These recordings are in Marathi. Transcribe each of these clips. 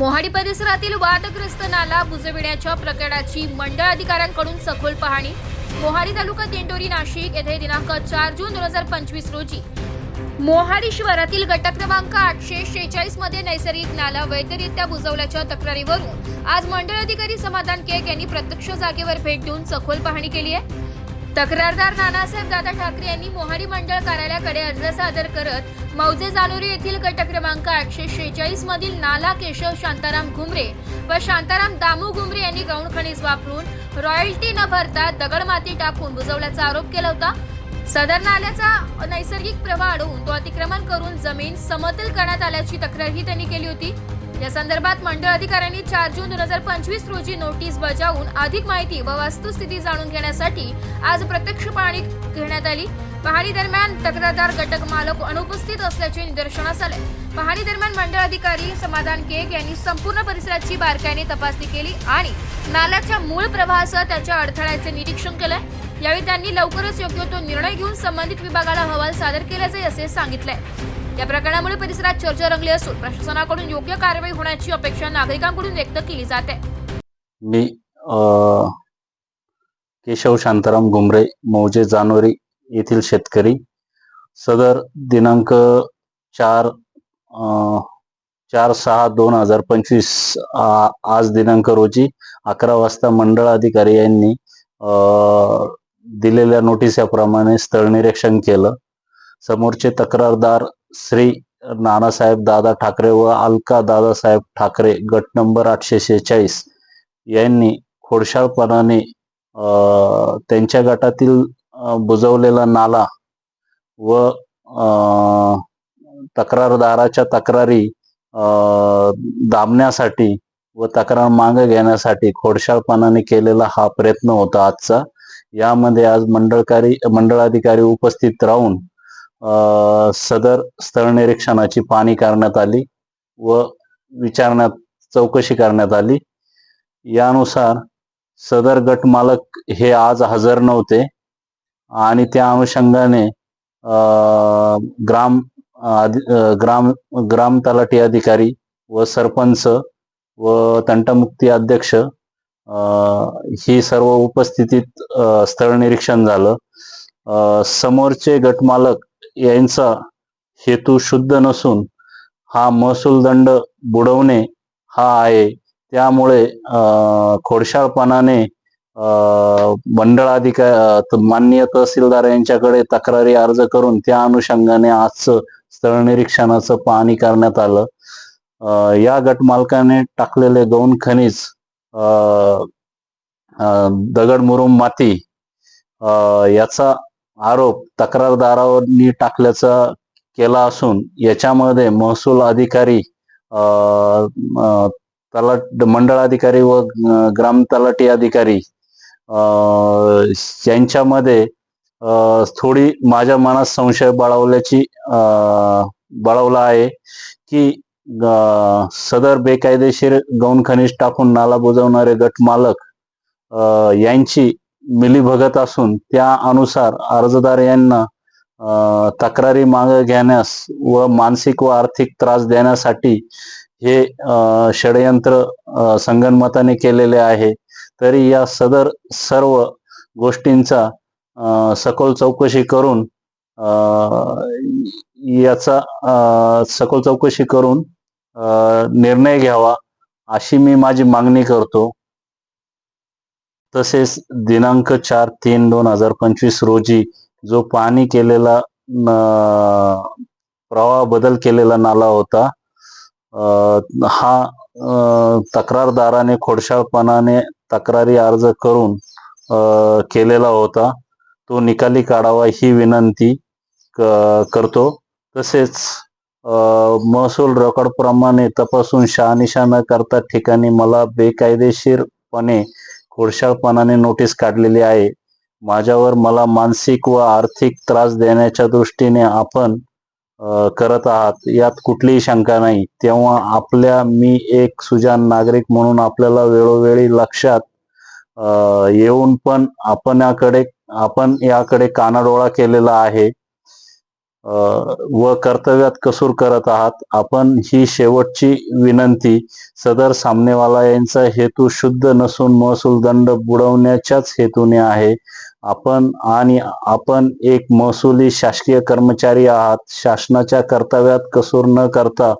मोहाडी परिसरातील वादग्रस्त नाला बुजविण्याच्या प्रकरणाची मंडळ अधिकाऱ्यांकडून सखोल पाहणी. मोहाडी तालुका दिंडोरी नाशिक येथे दिनांक चार जून दोन हजार पंचवीस रोजी. मोहाडी शहरातील गट क्रमांक आठशे शेहेचाळीसमध्ये नैसर्गिक नाला वैधरित्या बुजवल्याच्या तक्रारीवरून आज मंडळ अधिकारी समाधान केक यांनी प्रत्यक्ष जागेवर भेट देऊन सखोल पाहणी केली आहे. तक्रारदार नानासाहेब दादा ठाकरे यांनी मोहाडी मंडळ कार्यालयाकडे अर्ज सादर करत मौजे जालोरी येथील गट क्रमांक आठशे शेहेचाळीस मधील नाला केशव शांताराम घुमरे व शांताराम दामू घुमरे यांनी गौण खनिज वापरून रॉयल्टी न भरता दगड माती टाकून बुजवल्याचा आरोप केला होता. सदर नाल्याचा नैसर्गिक प्रवाह अडवून तो अतिक्रमण करून जमीन समतल करण्यात आल्याची तक्रारही त्यांनी केली होती. या संदर्भात मंडळ अधिकाऱ्यांनी चार जून दोन हजार पंचवीस रोजी नोटीस बजावून अधिक माहिती व वस्तुस्थिती जाणून घेण्यासाठी आज प्रत्यक्ष पाहणी घेण्यात आली. पाहणी दरम्यान तक्रारदार घटक मालक अनुपस्थित असल्याचे निदर्शनास आले. पाहणी दरम्यान मंडळ अधिकारी समाधान केक यांनी संपूर्ण परिसराची बारकाईने तपासणी केली आणि नाल्याच्या मूळ प्रवाहासह त्याच्या अडथळ्याचे निरीक्षण केलंय. यावेळी त्यांनी लवकरच योग्य तो निर्णय घेऊन संबंधित विभागाला अहवाल सादर केल्याचे असे सांगितलंय. या प्रकरणामुळे परिसरात चर्चा रंगली असून प्रशासनाकडून योग्य कारवाई होण्याची अपेक्षा नागरिकांकडून व्यक्त केली जाते. मी केशव शांताराम घुमरे मौजे जानोरी येथील शेतकरी. सदर दिनांक चार चार सहा दोन हजार पंचवीस आज दिनांक रोजी अकरा वाजता मंडळ अधिकारी यांनी दिलेल्या दिलेल्या नोटिसाप्रमाणे स्थळ निरीक्षण केलं. समोरचे तक्रारदार श्री नानासाहेब दादा ठाकरे व अलका दादासाहेब ठाकरे गट नंबर आठशे शेहेचाळीस यांनी खोडशाळपणाने त्यांच्या गटातील बुजवलेला नाला व तक्रारदाराच्या तक्रारी दाबण्यासाठी व तक्रार मागे घेण्यासाठी खोडशाळपणाने केलेला हा प्रयत्न होता आजचा. यामध्ये आज मंडळकारी मंडळाधिकारी उपस्थित राहून सदर स्थळ निरीक्षणाची पाहणी करण्यात आली व विचारण्यात चौकशी करण्यात आली. यानुसार सदर गट मालक हे आज हजर नव्हते. आणि त्या अनुषंगाने ग्राम ग्राम ग्राम तलाठी अधिकारी व सरपंच व तंटमुक्ती अध्यक्ष ही सर्व उपस्थितीत स्थळ निरीक्षण झालं. समोरचे गटमालक यांचा हेतू शुद्ध नसून हा महसूल दंड बुडवणे हा आहे. त्यामुळे खोडशाळपणाने मंडळाधिकार माननीय तहसीलदार यांच्याकडे तक्रारी अर्ज करून त्या अनुषंगाने आजचं स्थळ निरीक्षणाचं पाहणी करण्यात आलं. या गट मालकाने टाकलेले गौण खनिज अ, दगड मुरुम माती अ, याचा आरोप तक्रारदारांनी टाकल्याचा केला असून याच्यामध्ये महसूल अधिकारी अ, मंडळ तलाट मंडळाधिकारी व ग्राम तलाठी अधिकारी यांच्यामध्ये थोडी माझ्या मनात संशय बाळवल्याची अ, बाळवला आहे की सदर बेकायदेशीर गौण खनिज टाकून नाला बुजवणारे गट मालक यांची मिलीभगत असून त्या अनुसार अर्जदार यांना तक्रारी मागे घेण्यास व मानसिक व आर्थिक त्रास देण्यासाठी हे षडयंत्र संगणमताने केलेले आहे. तरी या सदर सर्व गोष्टींचा सखोल चौकशी करून याचा सखोल चौकशी करून निर्णय घ्यावा अशी मी माझी मागणी करतो. तसेच दिनांक चार तीन दोन हजार पंचवीस रोजी जो पाणी केलेला प्रवाह बदल केलेला नाला होता हा तक्रारदाराने खोडशाळपणाने तक्रारी अर्ज करून केलेला होता. तो निकाली काढावा ही विनंती क- करतो. तसेच महसूल रेकॉर्डप्रमाणे तपासून शहानिशा न करता ठिकाणी मला बेकायदेशीरपणे खोडशाळपणाने नोटीस काढलेली आहे. माझ्यावर मला मानसिक व आर्थिक त्रास देण्याच्या दृष्टीने आपण करत आहात यात कुठलीही शंका नाही. तेव्हा आपल्या मी एक सुजान नागरिक म्हणून आपल्याला वेळोवेळी लक्षात येऊन पण आपण याकडे आपण याकडे कानाडोळा केलेला आहे. व कर्तव्यात कसूर करत आहात. आपण ही शेवटची विनंती सदर सामनेवाला यांचा हेतू शुद्ध नसून महसूल दंड बुडवण्याच्याच हेतूने आहे. आपण आणि आपण एक महसुली शासकीय कर्मचारी आहात. शासनाच्या कर्तव्यात कसूर न करता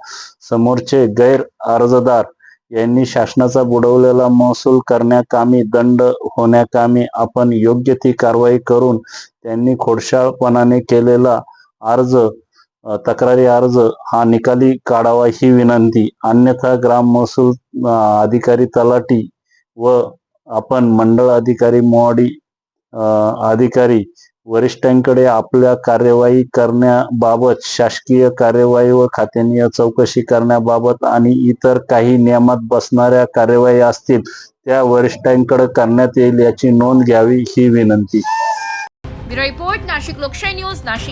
समोरचे गैर अर्जदार यांनी शासनाचा बुडवलेला महसूल करण्याकामी दंड होण्याकामी आपण योग्य ती कारवाई करून त्यांनी खोडशाळपणाने केलेला अर्ज तक्रारी अर्ज हा निकाली काढावा ही विनंती. अन्यथा ग्राम महसूल अधिकारी तलाटी व आपण मंडळ अधिकारी मोवाडी अधिकारी वरिष्ठांकडे आपल्या कार्यवाही करण्याबाबत शासकीय कार्यवाही व खात्यानीय चौकशी करण्याबाबत आणि इतर काही नियमात बसणाऱ्या कार्यवाही असतील त्या वरिष्ठांकडे करण्यात येईल याची नोंद घ्यावी ही विनंती. रिपोर्ट नाशिक लोकशाही न्यूज नाशिक.